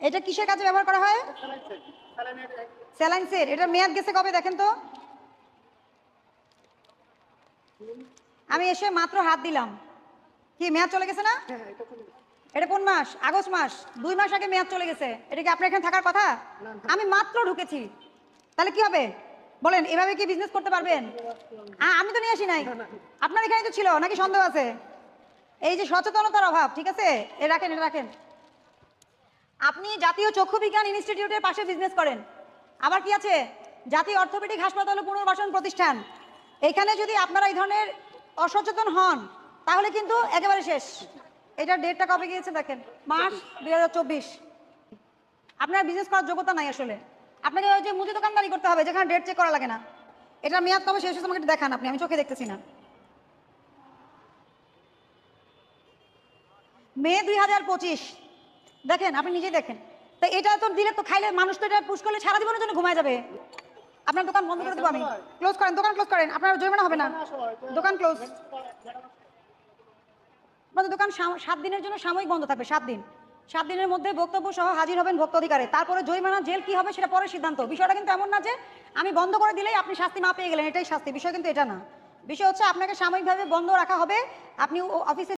এটা কিসের কাজে ব্যবহার করা হয়? Saline set. এটা মেয়াদ গেছে কবে দেখেন তো? আমি এসে মাত্র হাত দিলাম। কি, মেয়াদ চলে গেছে না? এটা কোন মাস? আগস্ট মাস। দুই মাস আগে মেয়াদ চলে গেছে। এটা কি আপনার এখানে থাকার কথা? আমি মাত্র ঢুকেছি। তাহলে কি হবে? বলেন, এভাবে কি বিজনেস করতে পারবেন? আমি তো নিয়ে আসি নাই। আপনার এখানে তো ছিল, নাকি সন্দেহ আছে? এই যে সচেতনতার অভাব, ঠিক আছে? এ, রাখেন, এটা রাখেন। আপনি জাতীয় চক্ষু বিজ্ঞান ইনস্টিটিউটের পাশে বিজনেস করেন। আবার কি আছে? জাতীয় অর্থোপেডিক হাসপাতাল পুনর্বাসন প্রতিষ্ঠান। এখানে যদি আপনারা এই ধরনের অসচেতন হন, তাহলে কিন্তু একেবারে শেষ। এটা ডেটটা কবে গিয়েছে দেখেন? মার্চ দুই আপনার বিজনেস করার যোগ্যতা নাই আসলে। আপনাকে ওই যে মুদি দোকানদারি করতে হবে, যেখানে ডেট চেক করা লাগে না। এটা মেয়াদ কবে শেষ হয়েছে আমাকে দেখান আপনি, আমি চোখে দেখতেছি না। মে দুই হাজার পঁচিশ। দেখেন, আপনি নিজেই দেখেন। তো এটা তো দিলে তো খাইলে মানুষ তো এটা পুশ করলে সারা জীবনের জন্য ঘুমায় যাবে। আপনার দোকান বন্ধ করে দেবো আমি। ক্লোজ করেন, দোকান ক্লোজ করেন। আপনার জরিমানা হবে না। দোকান ক্লোজ আমাদের দোকান সাত দিনের জন্য সাময়িক বন্ধ থাকবে, সাত দিন। সাত দিনের মধ্যে বক্তব্য সহ হাজির হবেন ভক্ত অধিকারে তারপরে জরিমানা জেল কি হবে সেটা পরে সিদ্ধান্ত। বিষয়টা কিন্তু এমন না যে আমি বন্ধ করে দিলেই আপনি শাস্তি মা পেয়ে গেলেন, এটাই শাস্তি। বিষয় কিন্তু এটা না। বিষয় হচ্ছে আপনাকে সাময়িকভাবে বন্ধ রাখা হবে। আপনি অফিসে